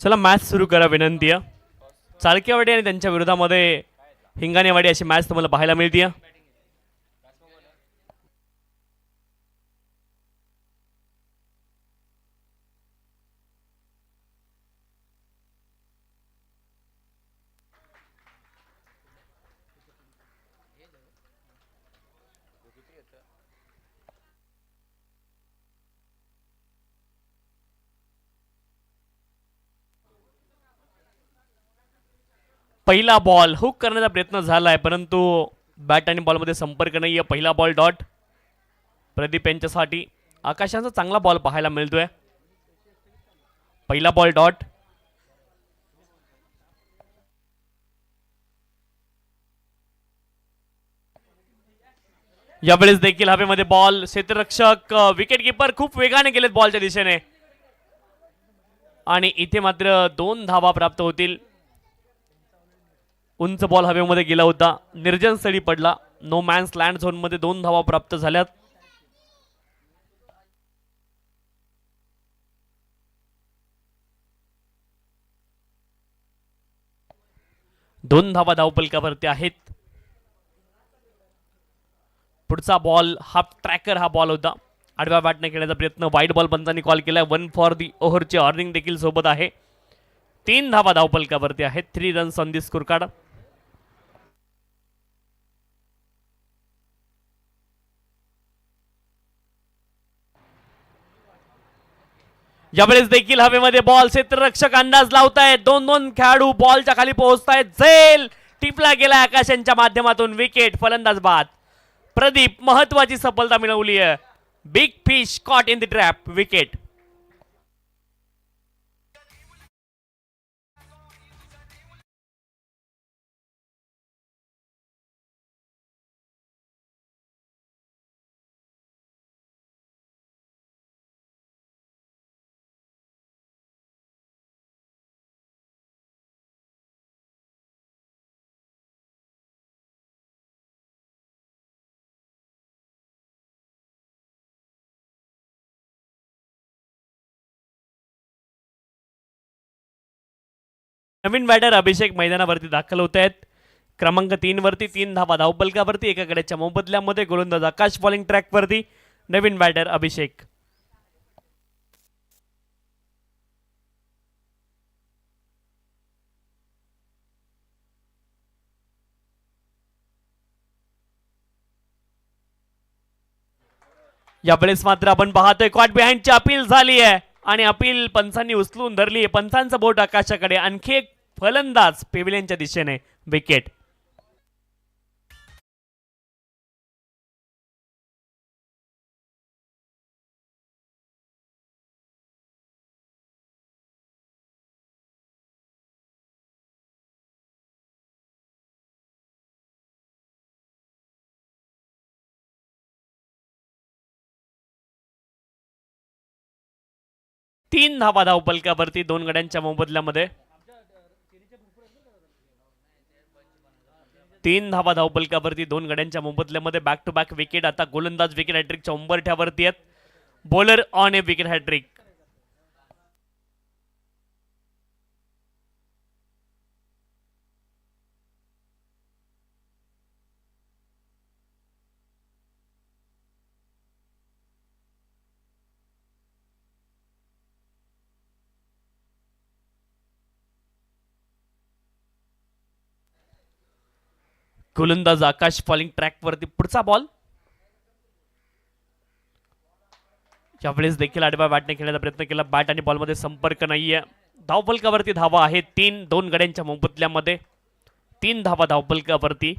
चला मॅच सुरू करा विनंती आहे. चाळकेवाडी आणि त्यांच्या विरोधामध्ये हिंगाणेवाडी अशी मॅच तुम्हाला पाहायला मिळते पहिला बॉल हुक करण्याचा प्रयत्न झाला आहे परंतु बॅट आणि बॉलमध्ये संपर्क नाही आहे पहिला बॉल डॉट प्रदीप यांच्यासाठी. आकाशाचा चांगला बॉल पाहायला मिळतोय. पहिला बॉल डॉट. यावेळेस देखील हवेमध्ये बॉल. क्षेत्ररक्षक विकेट किपर खूप वेगाने गेलेत बॉलच्या दिशेने. आणि इथे मात्र दोन धावा प्राप्त होतील. उंच बॉल हवेमध्ये गेला होता. निर्जन स्थळी पडला. नो मॅन्स लँड झोनमध्ये दोन धावा प्राप्त झाल्यात. दोन धावा धावपलकावरती आहेत. पुढचा बॉल हाफ ट्रॅकर हा बॉल होता. आडव्या बॅटने खेळण्याचा प्रयत्न. वाईट बॉल पंचांनी कॉल केला वन फॉर दी ओव्हरची ऑर्निंग देखील सोबत आहे. तीन धावा धावपलकावरती आहेत. Three runs on the score card यावेळेस देखील हवेमध्ये बॉल क्षेत्ररक्षक अंदाज लावतायत. दोन दोन खेळाडू बॉलच्या खाली पोहोचतायत. झेल टिपला गेला आकाश यांच्या माध्यमातून विकेट फलंदाज बाद. प्रदीप महत्वाची सफलता मिळवली आहे big fish caught in the trap wicket Naveen batter Abhishek मैदानावरती दाखल होत आहेत. क्रमांक तीनवरती तीन धावा धावपलकावरती एका मोबदल्यामध्ये गोलंदाज आकाश बॉलिंग ट्रॅकवरती नवीन बॅटर अभिषेक. यावेळेस मात्र आपण पाहतोय क्वाट बिहाइंडची अपील झाली आहे. आणि अपील पंचांनी उचलून धरली. पंचांचं बोट आकाशाकडे. आणखी एक फलंदाज पेविलियनच्या दिशेने. विकेट. तीन धावा धावपलक्यावरती दोन गड्यांच्या मोबदल्यामध्ये. तीन धावा धावपलक्यावरती दोन गड्यांच्या मोबदल्यामध्ये बॅक टू बॅक विकेट आता गोलंदाज विकेट हॅट्रिकच्या उंबरठ्यावरती आहेत. Bowler on a wicket hattrick गोलंदाज आकाश फॉलिंग ट्रॅकवरती पुढचा बॉल यावेळेस देखील आडव्या बॅटने खेळण्याचा प्रयत्न केला. बॅट आणि बॉलमध्ये संपर्क नाहीये. धावपलकावरती धावा आहे तीन दोन गड्यांच्या मोबदल्यामध्ये. तीन धावा धावपलकावरती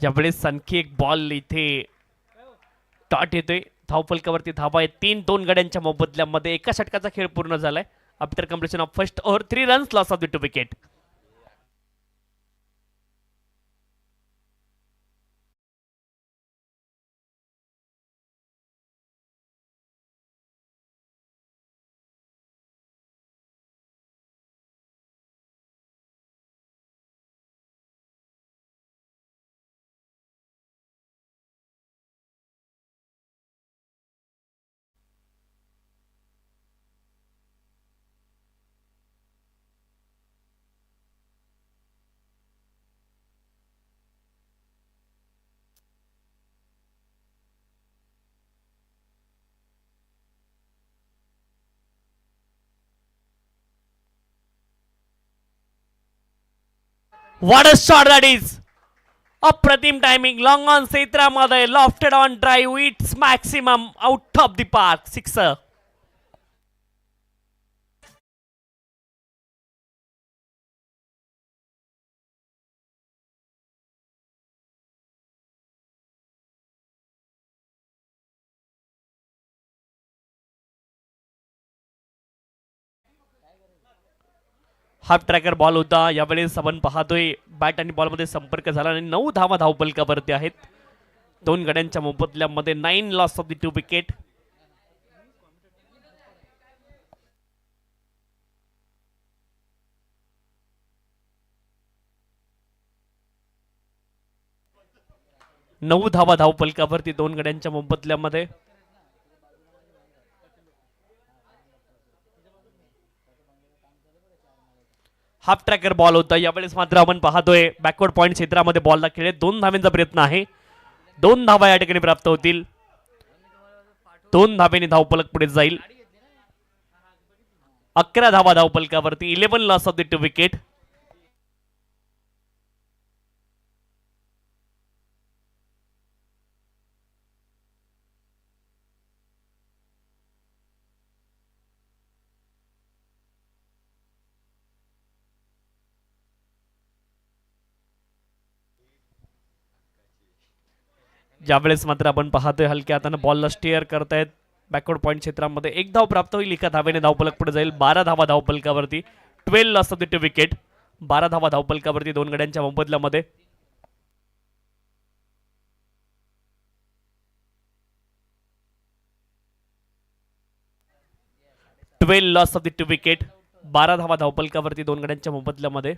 यावेळेस आणखी एक बॉल इथे टॉट येतोय. धावफलकावरती धावा आहे तीन दोन गड्यांच्या मोबदल्यामध्ये एका षटकाचा खेळ पूर्ण झालाय. After completion of first over three runs loss of the two wicket What a shot that is! अप्रतिम टायमिंग लॉंग ऑन क्षेत्रामध्ये lofted on drive it's maximum out of the park six half tracker ball होता. यावेळेस आपण पाहतोय bat आणि बॉलमध्ये संपर्क झाला आणि नऊ धावा धावपलकावरती आहेत. दोन गड्यांच्या मोबदल्यामध्ये nine loss of the two wicket नऊ धावा धावपलकावरती दोन गड्यांच्या मोबदल्यामध्ये. हाफ ट्रॅकर बॉल होता. यावेळेस मात्र आपण पाहतोय बॅकवर्ड पॉईंट क्षेत्रामध्ये बॉलला खेळले दोन धाव्यांचा प्रयत्न आहे. दोन धावा या ठिकाणी प्राप्त होतील. दोन धाब्याने धावपलक पुढे जाईल. अकरा धावा धावपलकावरती eleven loss of the two wicket ज्यावेळेस मात्र आपण पाहतोय हलक्या हाताने बॉलला स्टेअर करतायत. बॅकवर्ड पॉईंट क्षेत्रामध्ये एक धाव प्राप्त होईल एका धावेने धावपलक पुढे जाईल. बारा धावा धावपलकावरती twelve loss of the two wicket बारा धावा धावपलकावरती दोन गड्यांच्या मोबदल्यामध्ये. Twelve loss of the two wicket बारा धावा धावपलकावरती दोन गड्यांच्या मोबदल्यामध्ये.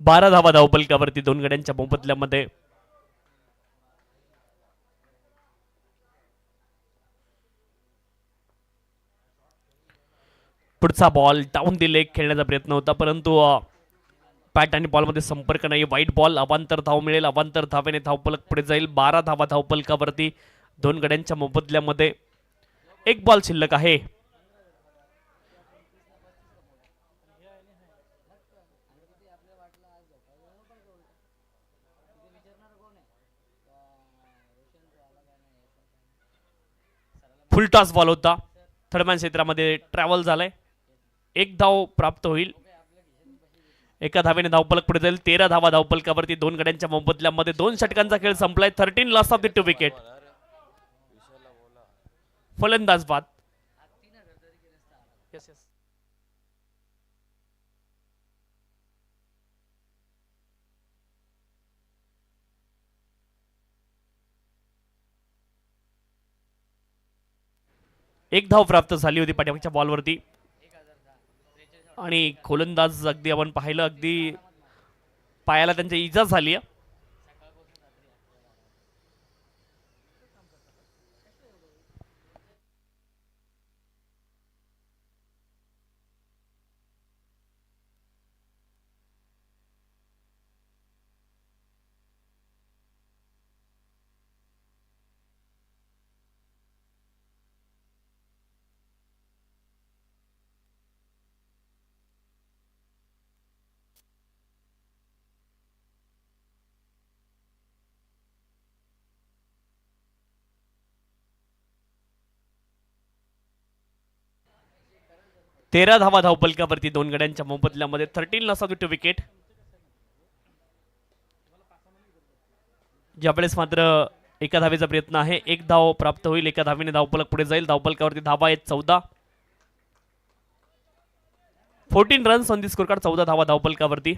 बारा धावा धावपलकावरती दोन गड्यांच्या मोबदल्यामध्ये. पुढचा बॉल डाऊन दिले खेळण्याचा प्रयत्न होता परंतु पॅट आणि बॉलमध्ये संपर्क नाही. वाईट बॉल अवांतर धाव मिळेल. अवांतर धावेने धावपलक पुढे जाईल. बारा धावा धावपलकावरती दोन गड्यांच्या मोबदल्यामध्ये एक बॉल शिल्लक आहे. फुल टॉस बॉल होता. थर्डमॅन क्षेत्रामध्ये ट्रॅव्हल झालाय. एक धाव प्राप्त होईल. एका धावेने धावपलक पुढे जाईल. तेरा धावा धावपलकावरती दोन गड्यांच्या मोबदल्यामध्ये दोन षटकांचा खेळ संपलाय. Thirteen loss of the two wicket फलंदाज बाद. एक धाव प्राप्त झाली होती पाठीमागच्या बॉलवरती आणि खोलंदाज अगदी आपण पाहिलं अगदी पायाला त्यांच्या इजा झाली आहे. तेरा धावा धावपलकावरती दोन गड्यांच्या मोबदल्यामध्ये थर्टीन लॉस टू विकेट ज्यावेळेस मात्र एका धावेचा प्रयत्न आहे एक धाव प्राप्त होईल एका धावेने धावपलक पुढे जाईल. धावपलकावरती धावा आहेत चौदा. Fourteen runs on the score card चौदा धावा धावपलकावरती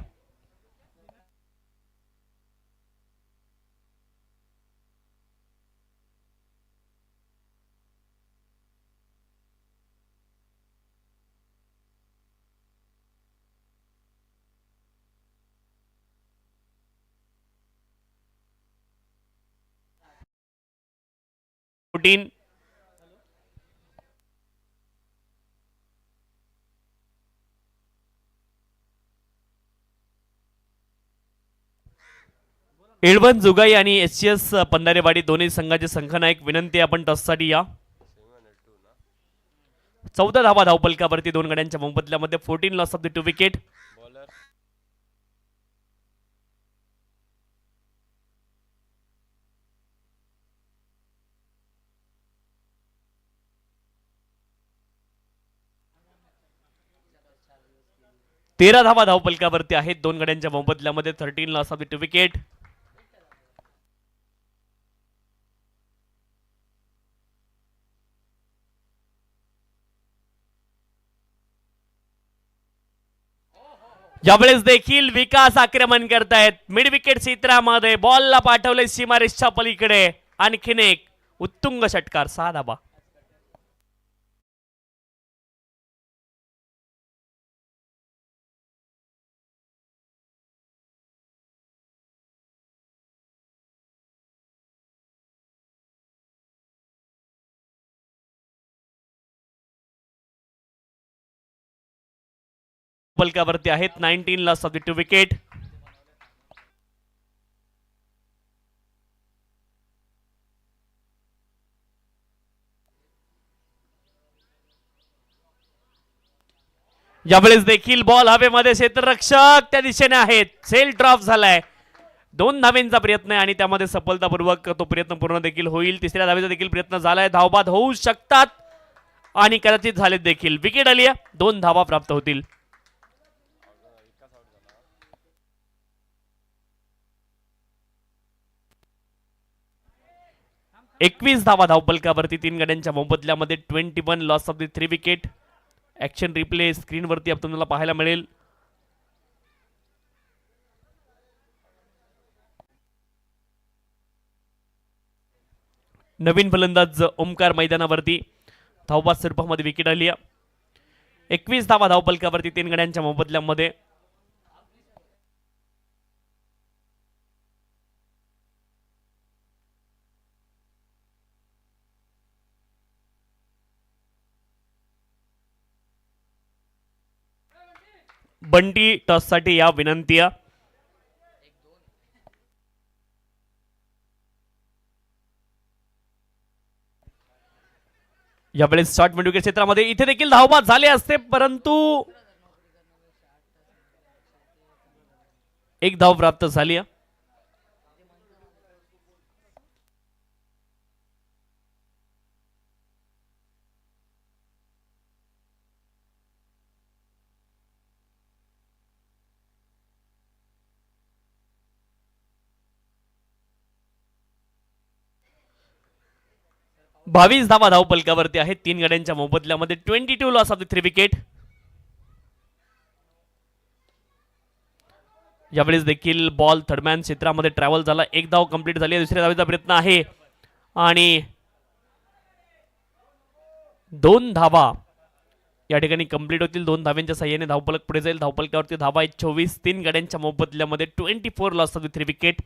फोर्टीन एडवन जुगाई आणि एच एस पंधारेवाडी दोन्ही संघाचे संघनायक विनंती आपण टससाठी या. चौदा धावा धावपलकावरती दोन गड्यांच्या मोबदल्यामध्ये fourteen loss of the two wicket तेरा धावा धावपलकावरती आहेत. दोन गड्यांच्या मोबदल्यामध्ये thirteen loss of two wicket यावेळेस देखील विकास आक्रमण करतायत. मिड विकेट क्षेत्रामध्ये बॉलला पाठवले सीमारेषच्या पलीकडे. आणखीन एक उत्तुंग षटकार सहा धाबा पलकावरती आहेत. नाईन्टीन लॉस विकेट यावेळेस देखील बॉल हवेमध्ये क्षेत्ररक्षक त्या दिशेने आहेत. सेल ड्रॉप झालाय. दोन धावेंचा प्रयत्न आहे आणि त्यामध्ये सफलतापूर्वक तो प्रयत्न पूर्ण देखील होईल. तिसऱ्या धावेचा देखील प्रयत्न झालाय. धावबाद होऊ शकतात. आणि कदाचित झालेत देखील. विकेट आली दोन धावा प्राप्त होतील. एकवीस धावा धावपलकावरती तीन गड्यांच्या मोबदल्यामध्ये twenty one loss of the three wicket action replay स्क्रीनवरती आप- तुम्हाला पाहायला मिळेल. नवीन फलंदाज ओमकार मैदानावरती धावबाद स्वरूपामध्ये विकेट आली आहे. एकवीस धावा धावपलकावरती तीन गड्यांच्या मोबदल्यामध्ये बंटी टॉससाठी या विनंती यावेळेस शॉर्ट मिड क्षेत्रामध्ये इथे देखील धावबाद झाले असते परंतु एक धाव प्राप्त झाली आहे. बावीस धावा धावपलकावरती आहे तीन गड्यांच्या मोबदल्यामध्ये twenty two loss of the three wicket यावेळेस देखील बॉल थर्डमॅन क्षेत्रामध्ये ट्रॅव्हल झाला. एक धाव कंप्लीट झाली दुसऱ्या धावेचा प्रयत्न आहे. आणि दोन धावा या ठिकाणी कंप्लीट होतील. दोन धाव्यांच्या सहाय्याने धावपलक पुढे जाईल. धावपलकावरती धावा आहेत चोवीस तीन गड्यांच्या मोबदल्यामध्ये twenty four loss of the three wicket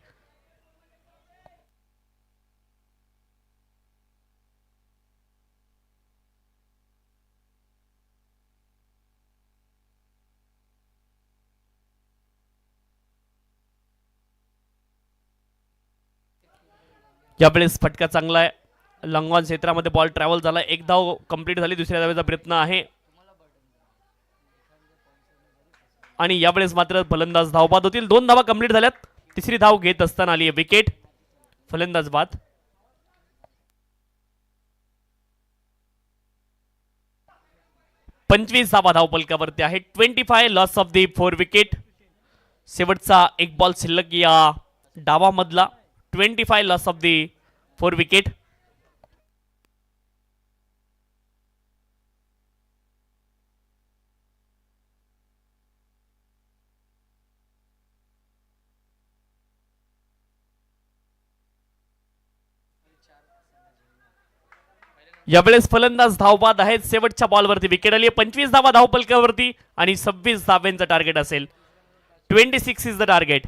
यावेळेस फटका चांगला आहे. लंगॉन क्षेत्रामध्ये बॉल ट्रॅव्हल झाला. एक धाव कंप्लीट झाली दुसऱ्या धावेचा प्रयत्न आहे. आणि यावेळेस मात्र फलंदाज धावबाद होतील. दोन धावा कंप्लीट झाल्यात. तिसरी धाव घेत असताना आली आहे विकेट फलंदाज बाद. पंचवीस धावा धावपलकावरती आहे. Twenty five loss of the four wicket शेवटचा एक बॉल शिल्लक या डावामधला. Twenty loss loss of the four wicket यावेळेस फलंदाज धावबाद आहेत. शेवटच्या बॉलवरती विकेट आली आहे. पंचवीस धावा धावपलकावरती आणि सव्वीस धाव्यांचं टार्गेट असेल. Twenty six is the target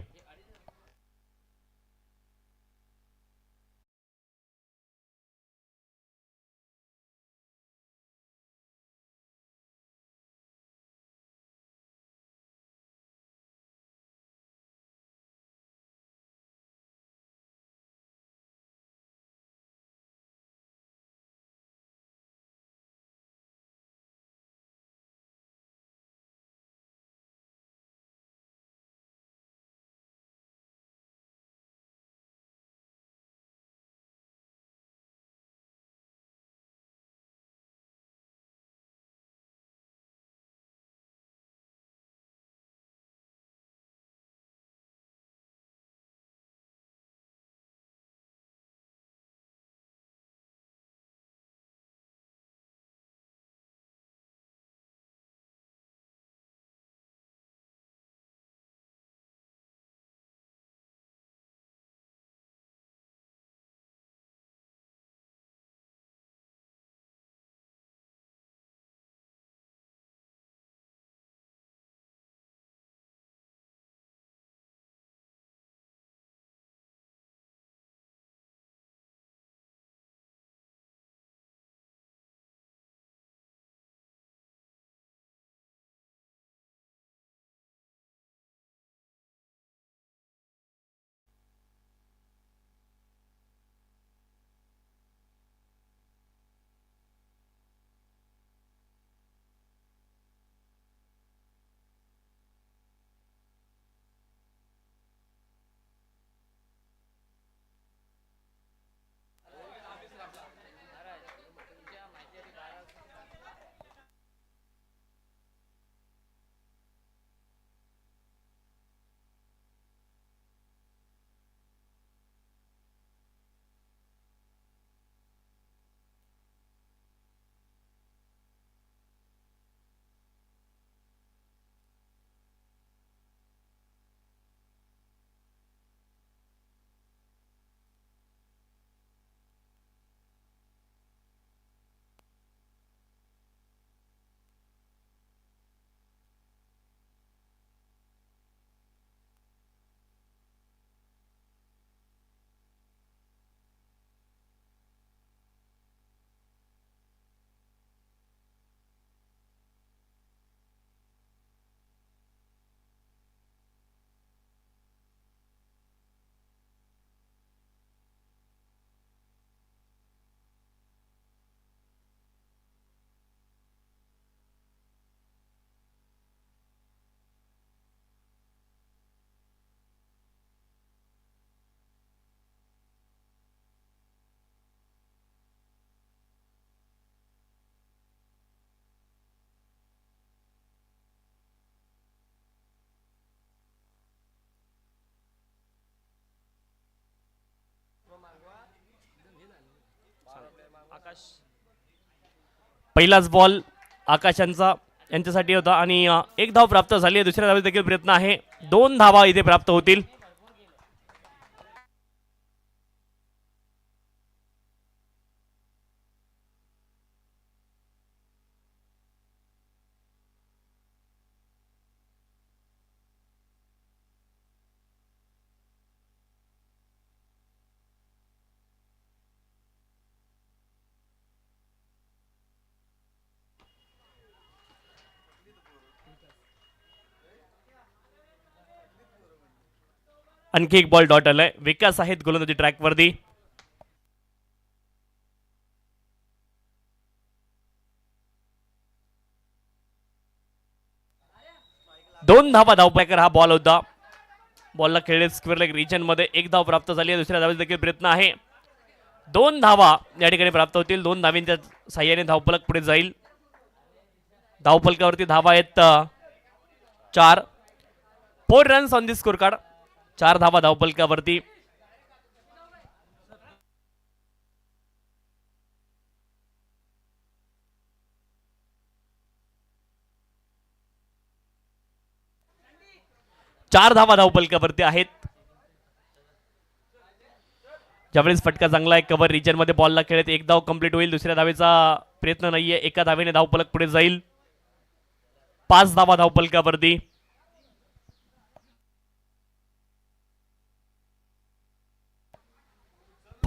पहिलाच बॉल आकाशांचा यांच्यासाठी होता आणि एक धाव प्राप्त झाली आहे. दुसऱ्या धावेत देखील प्रयत्न आहे. दोन धावा इथे प्राप्त होतील. आणखी एक बॉल डॉट आलाय. विकास आहेत गोलंदाजी ट्रॅकवरती दोन धावा धावपायकर हा बॉल होता. बॉलला खेळले स्क्वेअर लेग रिजनमध्ये. एक धाव प्राप्त झाली आहे दुसऱ्या धावेचा देखील प्रयत्न आहे. दोन धावा या ठिकाणी प्राप्त होतील. दोन धावींच्या साह्याने धावपलक पुढे जाईल. धावपलकावरती धावा आहेत चार. Four runs on the score card चार धावा धावपलकावरती. चार धावा धावपलकावरती आहेत. ज्यावेळेस फटका चांगला आहे कव्हर रिजनमध्ये बॉलला खेळत एक धाव कंप्लीट होईल दुसऱ्या धावेचा प्रयत्न नाहीये. एका धावेने धावपलक पुढे जाईल. पाच धावा धावपलकावरती.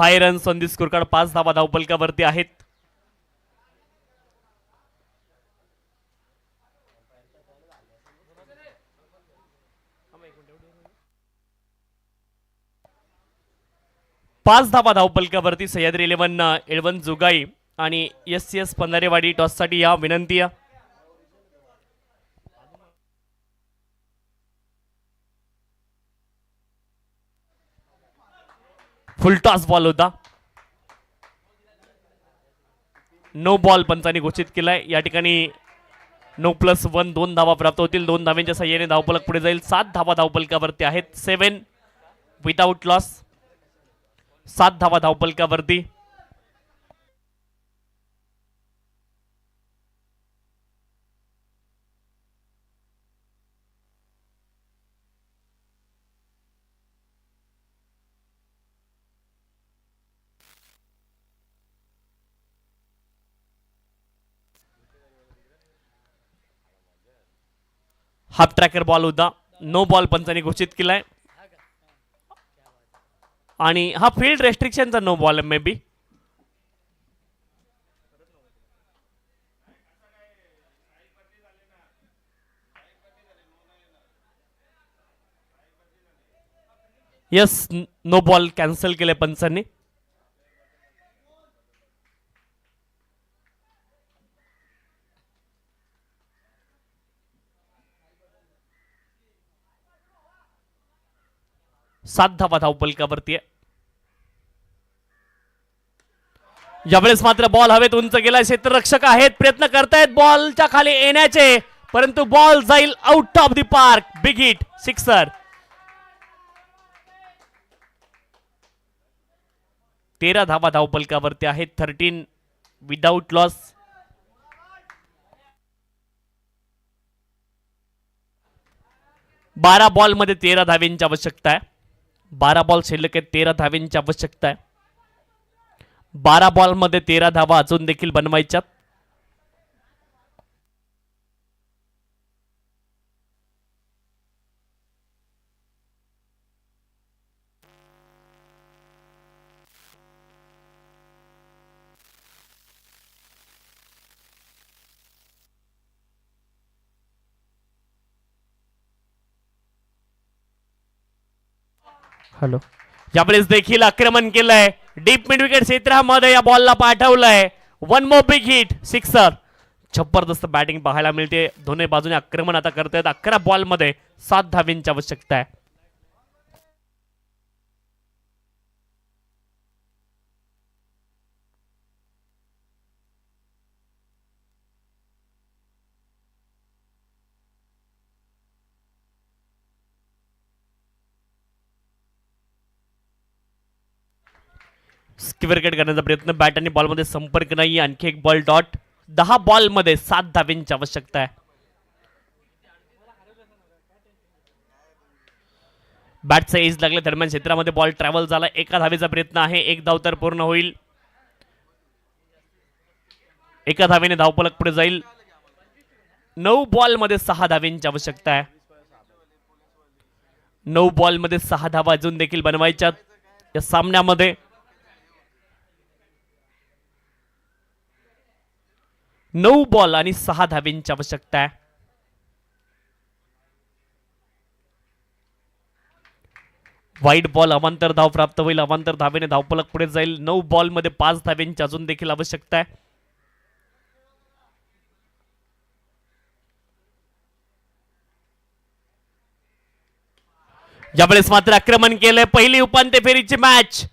फाय रन संदीप दी पाच धावा धावपलकावरती आहेत पाच धावा धावपलकावरती सह्याद्री इलेव्हन इलेव्हन जुगाई आणि एस सी एस पंधारेवाडी टॉससाठी या विनंती आहे. फुल टॉस बॉल होता. नो बॉल पंचाने घोषित केलाय. या ठिकाणी नो प्लस वन दोन धावा प्राप्त होतील. दोन धाव्यांच्या सहाय्याने धावपलक पुढे जाईल. सात धावा धावपलकावरती आहेत. सेवन विदाऊट लॉस सात धावा धावपलकावरती. हाफ ट्रॅकर बॉल होता. नो बॉल पंचांनी घोषित केलाय. आणि हा field रेस्ट्रिक्शनचा no ball may be yes no ball cancel केले पंचांनी. सात धावा धावपलकावरती आहे यावेळेस मात्र बॉल हवेत उंच गेला क्षेत्ररक्षक आहेत प्रयत्न करतायत बॉलच्या खाली येण्याचे परंतु बॉल जाईल out of the park big hit sixer तेरा धावा धावपलकावरती आहेत थर्टीन विदाऊट लॉस बारा बॉलमध्ये तेरा धावेंची आवश्यकता आहे बारा बॉल शिल्लक आहेत तेरा धावेंची आवश्यकता आहे. बारा बॉलमध्ये तेरा धावा अजून देखील बनवायच्यात. हॅलो. यावेळेस देखील आक्रमण केलंय. डीप मिड विकेट क्षेत्रामध्ये या बॉलला पाठवलंय. One more big hit sixer जबरदस्त बॅटिंग पाहायला मिळते. दोन्ही बाजूने आक्रमण आता करतायत. अकरा बॉलमध्ये सात धावींची आवश्यकता आहे. विकेट करण्याचा प्रयत्न. बॅट आणि बॉलमध्ये संपर्क नाही आणखी एक बॉल डॉट. दहा बॉलमध्ये सात धावेंची आवश्यकता आहे. बॅटचा एज लागल्या दरम्यान क्षेत्रामध्ये बॉल ट्रॅव्हल झाला. एका धावेचा प्रयत्न आहे. एक धाव तर पूर्ण होईल. एका धावेने धावपलक पुढे जाईल. नऊ बॉलमध्ये सहा धावेंची आवश्यकता आहे. नऊ बॉलमध्ये सहा धावा अजून देखील बनवायच्या या सामन्यामध्ये नऊ बॉल आणि सहा धावेंची आवश्यकता आहे. वाईट बॉल अवांतर धाव प्राप्त होईल. अवांतर धावेने धावपलक पुढे जाईल. नऊ बॉलमध्ये पाच धावेंची अजून देखील आवश्यकता आहे. यावेळेस मात्र आक्रमण केलंय. पहिली उपांत्य फेरीची मॅच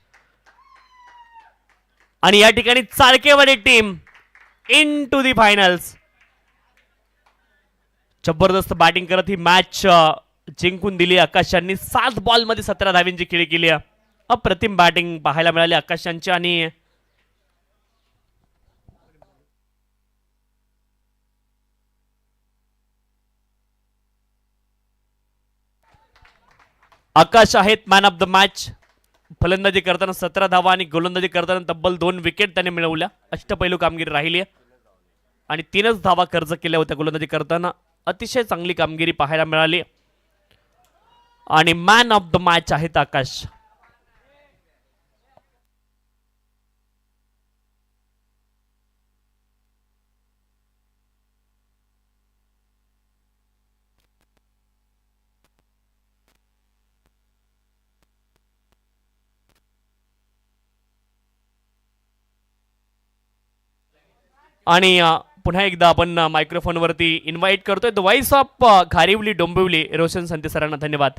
आणि या ठिकाणी Chalkewadi team in to the finals जबरदस्त बॅटिंग करत ही मॅच जिंकून दिली आकाशांनी. सात बॉलमध्ये सतरा धावींची खेळी केली. अप्रतिम बॅटिंग पाहायला मिळाली आकाशांची आणि आकाश आहेत मॅन ऑफ द मॅच फलंदाजी करताना सतरा धावा आणि गोलंदाजी करताना तब्बल दोन विकेट त्याने मिळवल्या. अष्टपैलू कामगिरी राहिली आहे. आणि तीनच धावा कर्ज केल्या होत्या गोलंदाजी करताना. अतिशय चांगली कामगिरी पाहायला मिळाली. आणि मॅन ऑफ द मॅच आहेत आकाश. आणि पुन्हा एकदा आपण मायक्रोफोनवरती इन्व्हाइट करतोय. The voice of Gharivali Dombivli Roshan Sante सरांना धन्यवाद.